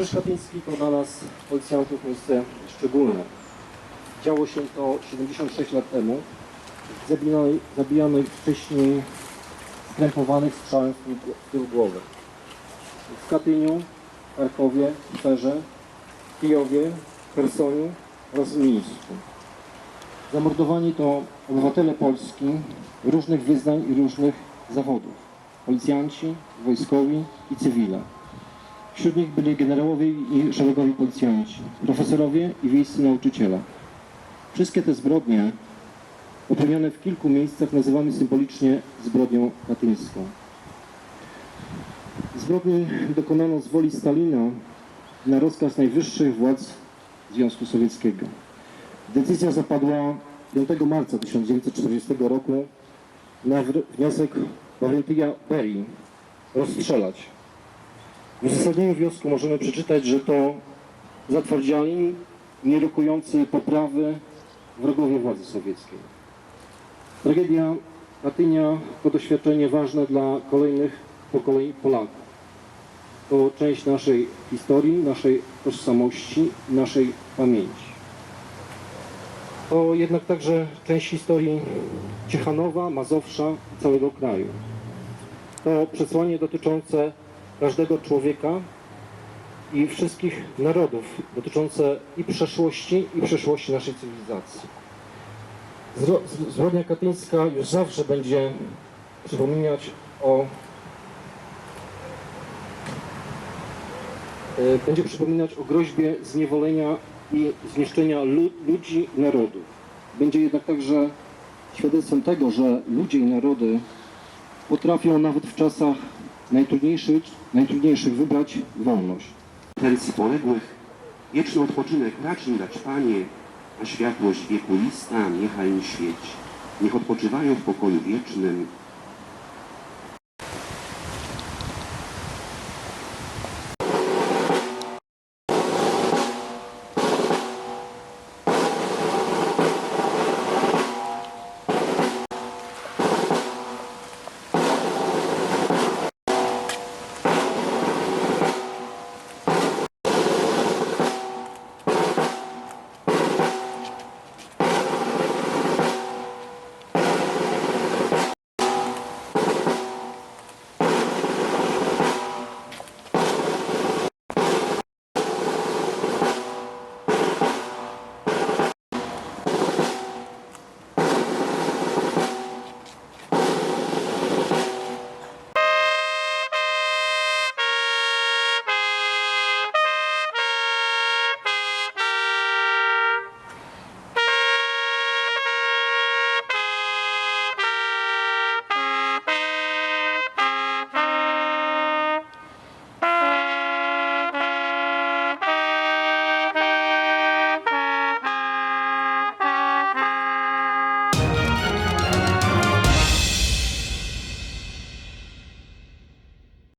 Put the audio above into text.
Krzyż to dla nas, policjantów, miejsce szczególne. Działo się to 76 lat temu. Zabijano, ich wcześniej skrępowanych strzałem w tył, głowy. W Katyniu, Charkowie, Ferze, Kijowie, Chersoniu oraz Mińsku. Zamordowani to obywatele Polski różnych wyznań i różnych zawodów. Policjanci, wojskowi i cywile. Wśród nich byli generałowie i szeregowi policjanci, profesorowie i wiejscy nauczyciele. Wszystkie te zbrodnie, popełnione w kilku miejscach, nazywamy symbolicznie zbrodnią katyńską. Zbrodni dokonano z woli Stalina na rozkaz najwyższych władz Związku Sowieckiego. Decyzja zapadła 5 marca 1940 roku na wniosek Laurentija Berii rozstrzelać. W uzasadnieniu wniosku możemy przeczytać, że to zatwardziali, nierokujący poprawy wrogowie władzy sowieckiej. Tragedia Katynia to doświadczenie ważne dla kolejnych pokoleń Polaków. To część naszej historii, naszej tożsamości, naszej pamięci. To jednak także część historii Ciechanowa, Mazowsza i całego kraju. To przesłanie dotyczące każdego człowieka i wszystkich narodów, dotyczące i przeszłości, i przyszłości naszej cywilizacji. Zbrodnia katyńska już zawsze będzie przypominać o e, będzie przypominać o groźbie zniewolenia i zniszczenia lu- ludzi i narodów. Będzie jednak także świadectwem tego, że ludzie i narody potrafią nawet w czasach najtrudniejszych, najtrudniejszych wybrać wolność. pensji poległych, wieczny odpoczynek racz im dać Panie, a światłość wiekuista niechaj im świeci. Niech odpoczywają w pokoju wiecznym